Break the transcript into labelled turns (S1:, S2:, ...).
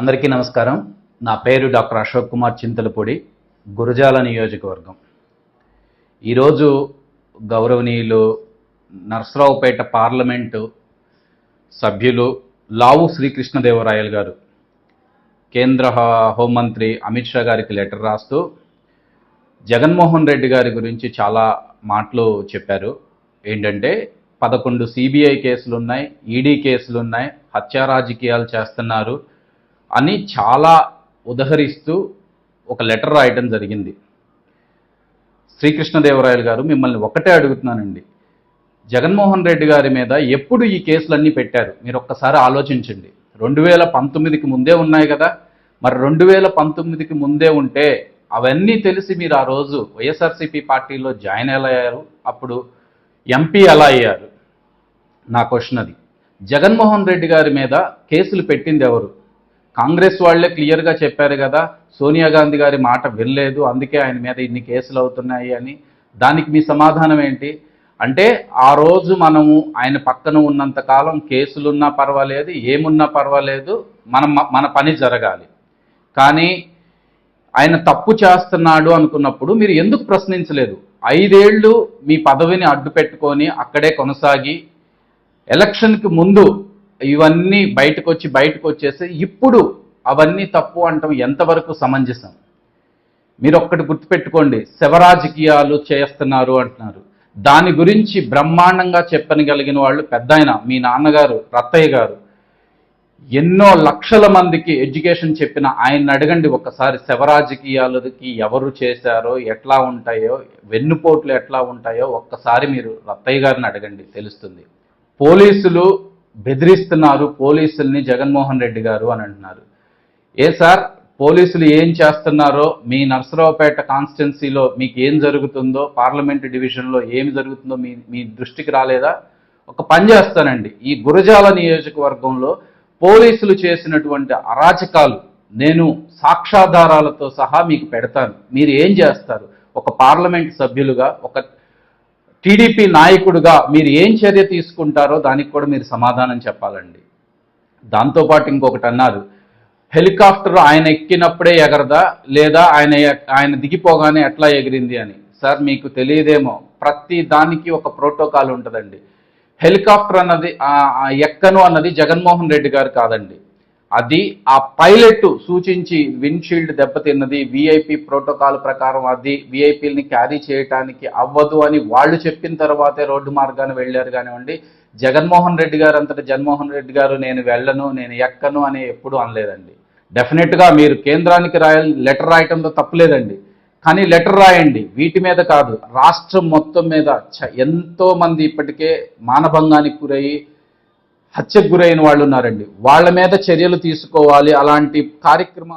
S1: అందరికీ నమస్కారం. నా పేరు డాక్టర్ అశోక్ కుమార్ చింతలపూడి గురజాల నియోజకవర్గం. ఈరోజు గౌరవనీయులు నర్సరావుపేట పార్లమెంటు సభ్యులు లావు శ్రీకృష్ణదేవరాయలు గారు కేంద్ర హోంమంత్రి అమిత్ షా గారికి లెటర్ రాస్తూ జగన్మోహన్ రెడ్డి గారి గురించి చాలా మాటలు చెప్పారు. ఏంటంటే పదకొండు సిబిఐ కేసులు ఉన్నాయి ఈడీ కేసులు ఉన్నాయి హత్యా రాజకీయాలు చేస్తున్నారు అని చాలా ఉదహరిస్తూ ఒక లెటర్ రాయటం జరిగింది. శ్రీకృష్ణదేవరాయలు గారు మిమ్మల్ని ఒకటే అడుగుతున్నానండి. జగన్మోహన్ రెడ్డి గారి మీద ఎప్పుడు ఈ కేసులన్నీ పెట్టారు? మీరు ఒక్కసారి ఆలోచించండి. రెండు వేల పంతొమ్మిదికి ముందే ఉన్నాయి కదా. మరి రెండు వేల పంతొమ్మిదికి ముందే ఉంటే అవన్నీ తెలిసి మీరు ఆ రోజు వైఎస్ఆర్సీపీ పార్టీలో జాయిన్ ఎలా అయ్యారు. అప్పుడు ఎంపీ ఎలా అయ్యారు. నా క్వశ్చన్ అది. జగన్మోహన్ రెడ్డి గారి మీద కేసులు పెట్టింది ఎవరు? కాంగ్రెస్ వాళ్ళే క్లియర్గా చెప్పారు కదా సోనియా గాంధీ గారి మాట వినలేదు అందుకే ఆయన మీద ఇన్ని కేసులు అవుతున్నాయి అని. దానికి మీ సమాధానం ఏంటి? అంటే ఆ రోజు మనము ఆయన పక్కన ఉన్నంత కాలం కేసులున్నా పర్వాలేదు ఏమున్నా పర్వాలేదు మనం మన పని జరగాలి. కానీ ఆయన తప్పు చేస్తున్నాడు అనుకున్నప్పుడు మీరు ఎందుకు ప్రశ్నించలేదు? ఐదేళ్ళు మీ పదవిని అడ్డు పెట్టుకొని అక్కడే కొనసాగి ఎలక్షన్కి ముందు ఇవన్నీ బయటకు వచ్చి బయటకు వచ్చేసి ఇప్పుడు అవన్నీ తప్పు అంటాం ఎంతవరకు సమంజసం? మీరు ఒక్కటి గుర్తుపెట్టుకోండి శవరాజకీయాలు చేస్తున్నారు అంటున్నారు. దాని గురించి బ్రహ్మాండంగా చెప్పనగలిగిన వాళ్ళు పెద్ద మీ నాన్నగారు రత్తయ్య గారు. ఎన్నో లక్షల మందికి ఎడ్యుకేషన్ చెప్పిన ఆయన అడగండి ఒకసారి శివరాజకీయాలకి ఎవరు చేశారో ఎట్లా ఉంటాయో వెన్నుపోట్లు ఎట్లా ఉంటాయో ఒక్కసారి మీరు రత్తయ్య గారిని అడగండి తెలుస్తుంది. పోలీసులు బెదిరిస్తున్నారు పోలీసుల్ని జగన్మోహన్ రెడ్డి గారు అని అంటున్నారు. ఏ సార్ పోలీసులు ఏం చేస్తున్నారో మీ నర్సరావుపేట కాన్స్టిట్యున్సీలో మీకు ఏం జరుగుతుందో పార్లమెంట్ డివిజన్లో ఏమి జరుగుతుందో మీ మీ దృష్టికి రాలేదా? ఒక పని చేస్తానండి. ఈ గురజాల నియోజకవర్గంలో పోలీసులు చేసినటువంటి అరాచకాలు నేను సాక్ష్యాధారాలతో సహా మీకు పెడతాను. మీరు ఏం చేస్తారు? ఒక పార్లమెంట్ సభ్యులుగా ఒక టీడీపీ నాయకుడుగా మీరు ఏం చర్య తీసుకుంటారో దానికి కూడా మీరు సమాధానం చెప్పాలండి. దాంతోపాటు ఇంకొకటి అన్నారు హెలికాప్టర్ ఆయన ఎక్కినప్పుడే ఎగరదా లేదా ఆయన ఆయన దిగిపోగానే ఎట్లా ఎగిరింది అని? సార్ మీకు తెలియదేమో. ప్రతి దానికి ఒక ప్రోటోకాల్ ఉంటుందండి. హెలికాప్టర్ అన్నది ఎక్కను అన్నది జగన్మోహన్ రెడ్డి గారు కాదండి. అది ఆ పైలట్ సూచించి విండ్షీల్డ్ దెబ్బతిన్నది విఐపి ప్రోటోకాల్ ప్రకారం అది విఐపీలని క్యారీ చేయటానికి అవ్వదు అని వాళ్ళు చెప్పిన తర్వాతే రోడ్డు మార్గాన్ని వెళ్ళారు కానివ్వండి. జగన్మోహన్ రెడ్డి గారు అంతటా జగన్మోహన్ రెడ్డి గారు నేను వెళ్ళను నేను ఎక్కను అని ఎప్పుడు అనలేదండి. డెఫినెట్గా మీరు కేంద్రానికి రాయ లెటర్ రాయటంతో తప్పులేదండి. కానీ లెటర్ రాయండి వీటి మీద కాదు. రాష్ట్రం మొత్తం మీద చ- ఎంతో మంది ఇప్పటికే మానభంగానికి గురయ్యి హత్యకు గురైన వాళ్ళు ఉన్నారండి వాళ్ళ మీద చర్యలు తీసుకోవాలి. అలాంటి కార్యక్రమాలు